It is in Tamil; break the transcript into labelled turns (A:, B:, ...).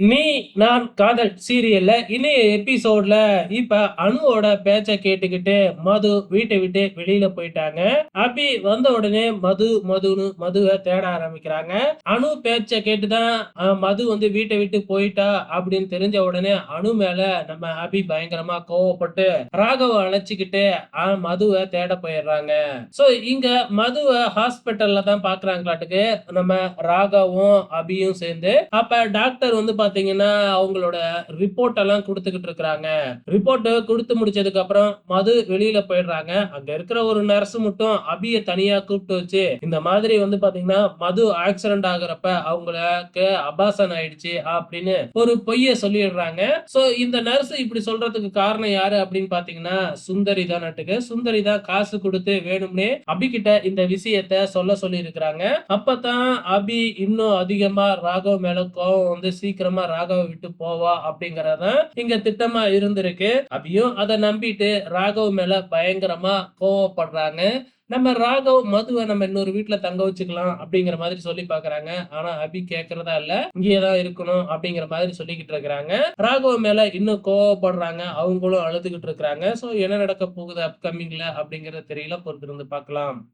A: நீ நான் காதல் சீரியல்ல இனி எபிசோட்ல இப்ப அணுவோட பேச்ச கேட்டுக்கிட்டு மது வீட்டை விட்டு வெளியில போயிட்டாங்க. அபி வந்த உடனே மது மதுன்னு மதுவை தேட ஆரம்பிக்கிறாங்க. அனு பேச்ச கேட்டுதான் மது வந்து வீட்டை விட்டு போயிட்டா அப்படின்னு தெரிஞ்ச உடனே அனு மேல நம்ம அபி பயங்கரமா கோவப்பட்டு ராகவ அழைச்சிக்கிட்டு அஹ், மதுவை தேட போயிடுறாங்க. சோ இங்க மதுவை ஹாஸ்பிட்டல்ல தான் பாக்குறாங்களாட்டுக்கு நம்ம ராகவும் அபியும் சேர்ந்து. அப்ப டாக்டர் வந்து பாத்தீங்கன்னா அவங்களோட ரிப்போர்ட் எல்லாம் கொடுத்துக்கிட்டு இருக்கிறாங்க. ரிப்போர்ட் கொடுத்து முடிச்சதுக்கு அப்புறம் மது வெளியில போயிடுறாங்க. அங்க இருக்கிற ஒரு நர்ஸ் மட்டும் அபிய தனியா கூப்பிட்டு வச்சு இந்த மாதிரி வந்து பாத்தீங்கன்னா மது ஆக்சிடென்ட் ஆகுறப்ப அவங்களுக்கு அபாசன் ஆயிடுச்சு அப்படின்னு ஒரு பொய்ய சொல்லிடுறாங்க. சோ இந்த நர்ஸ் இப்படி சொல்றதுக்கு காரணம் யாரு அப்படின்னு பாத்தீங்கன்னா சுந்தரி தான் நட்டுக்கு. சுந்தரி தான் காசு கொடுத்து வேணும்னே அபி கிட்ட இந்த விஷயத்த சொல்ல சொல்லி இருக்கிறாங்க அப்பதான் அபி இன்னும் அதிகமா ராகவ் மேல கோவம் வந்து சீக்கிரம் ராகவ விட்டு போவா அப்படிங்கறதான் இங்க திட்டமா இருந்திருக்கு. அபியும் அதை நம்பிட்டு ராகவ் மேல பயங்கரமா கோவப்படுறாங்க. நம்ம ராகவ் மதுவை நம்ம இன்னொரு வீட்டுல தங்க வச்சுக்கலாம் அப்படிங்கிற மாதிரி சொல்லி பாக்குறாங்க. ஆனா அபி கேக்குறதா இல்ல. இங்கேதான் இருக்கணும் அப்படிங்கிற மாதிரி சொல்லிக்கிட்டு இருக்கிறாங்க. ராகவ் மேல இன்னும் கோவப்படுறாங்க. அவங்களும் அழுதுகிட்டு இருக்கிறாங்க. சோ என்ன நடக்க போகுது அப்கமிங்ல அப்படிங்கறது தெரியல. பொறுத்திருந்து பார்க்கலாம்